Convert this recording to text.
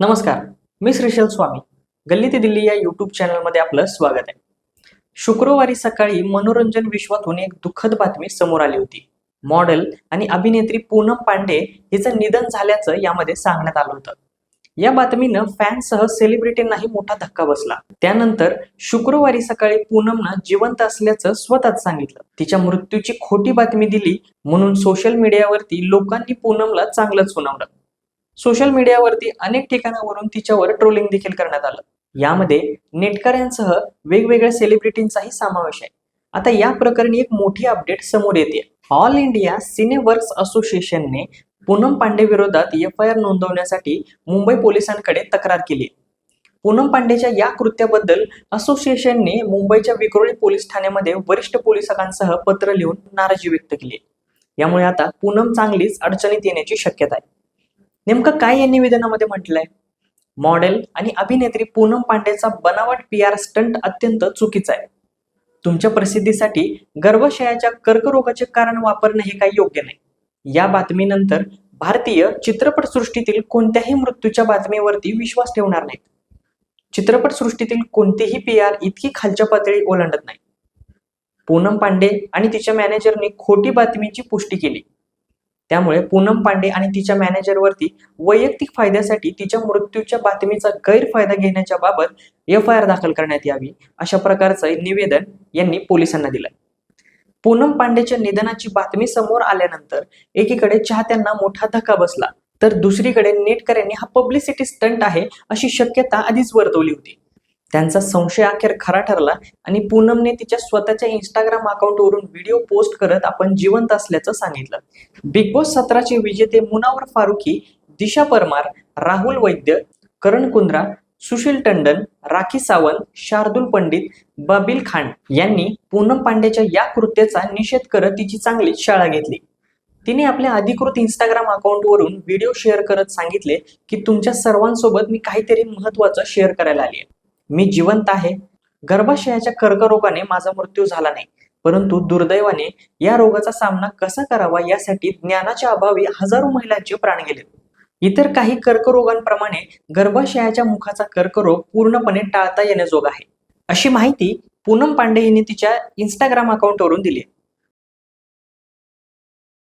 नमस्कार मी श्रीशैल स्वामी. गल्ली ते दिल्ली या युट्यूब चॅनलमध्ये आपलं स्वागत आहे. शुक्रवारी सकाळी मनोरंजन विश्वातून एक दुःखद बातमी समोर आली होती. मॉडेल आणि अभिनेत्री पूनम पांडे हिचं निधन झाल्याचं यामध्ये सांगण्यात आलं होतं. या बातमीनं फॅन्ससह सेलिब्रिटींनाही मोठा धक्का बसला. त्यानंतर शुक्रवारी सकाळी पूनमनं जिवंत असल्याचं स्वतःच सांगितलं. तिच्या मृत्यूची खोटी बातमी दिली म्हणून सोशल मीडियावरती लोकांनी पूनमला चांगलंच सुनावलं सोशल मीडियावरती अनेक ठिकाणावरून तिच्यावर ट्रोलिंग देखील करण्यात आलं. यामध्ये नेटकऱ्यांसह वेगवेगळ्या सेलिब्रिटींचाही समावेश आहे. आता या प्रकरणी एक मोठी अपडेट समोर येते. ऑल इंडिया सिनेवर्क्स असोसिएशनने पूनम पांडे विरोधात एफ आय आर नोंदवण्यासाठी मुंबई पोलिसांकडे तक्रार केली. पूनम पांडेच्या या कृत्याबद्दल असोसिएशनने मुंबईच्या विक्रोळी पोलीस ठाण्यामध्ये वरिष्ठ पोलिसांसह पत्र लिहून नाराजी व्यक्त केली. यामुळे आता पूनम चांगलीच अडचणीत येण्याची शक्यता आहे. नेमकं काय या निवेदनामध्ये म्हटलंय? मॉडेल आणि अभिनेत्री पूनम पांडेचा बनावट पी आर स्टंट अत्यंत चुकीचा आहे. तुमच्या प्रसिद्धीसाठी गर्भाशयाच्या कर्करोगाचे कारण वापरणं हे काही योग्य नाही. या बातमीनंतर भारतीय चित्रपटसृष्टीतील कोणत्याही मृत्यूच्या बातमीवरती विश्वास ठेवणार नाहीत. चित्रपटसृष्टीतील कोणतीही पी आर इतकी खालच्या पातळी ओलांडत नाही. पूनम पांडे आणि तिच्या मॅनेजरने खोटी बातमीची पुष्टी केली. त्यामुळे पूनम पांडे आणि तिच्या मॅनेजरवरती वैयक्तिक फायद्यासाठी तिच्या मृत्यूच्या बातमीचा गैरफायदा घेण्याच्या बाबत एफ आय आर दाखल करण्यात यावी अशा प्रकारचं निवेदन यांनी पोलिसांना दिलं पूनम पांडेच्या निधनाची बातमी समोर आल्यानंतर एकीकडे चाहत्यांना मोठा धक्का बसला तर दुसरीकडे नेटकऱ्यांनी हा पब्लिसिटी स्टंट आहे अशी शक्यता आधीच वर्तवली होती. त्यांचा संशय अखेर खरा ठरला आणि पूनमने तिच्या स्वतःच्या इंस्टाग्राम अकाउंटवरून व्हिडिओ पोस्ट करत आपण जिवंत असल्याचं सांगितलं. बिग बॉस सतराचे विजेते मुनावर फारुकी दिशा परमार राहुल वैद्य करण कुंद्रा सुशील टंडन राखी सावंत शार्दुल पंडित बाबिल खान यांनी पूनम पांडेच्या या कृत्याचा निषेध करत तिची चांगलीच शाळा घेतली. तिने आपल्या अधिकृत इंस्टाग्राम अकाउंटवरून व्हिडिओ शेअर करत सांगितले की तुमच्या सर्वांसोबत मी काहीतरी महत्वाचं शेअर करायला आली आहे मी जिवंत आहे. गर्भाशयाच्या कर्करोगाने माझा मृत्यू झाला नाही. परंतु दुर्दैवाने या रोगाचा सामना कसा करावा यासाठी ज्ञानाच्या अभावी हजारो महिलांचे प्राण गेले. इतर काही कर्करोगांप्रमाणे गर्भाशयाच्या मुखाचा कर्करोग पूर्णपणे टाळता येण्याजोग आहे. अशी माहिती पूनम पांडे हिने तिच्या इंस्टाग्राम अकाउंटवरून दिली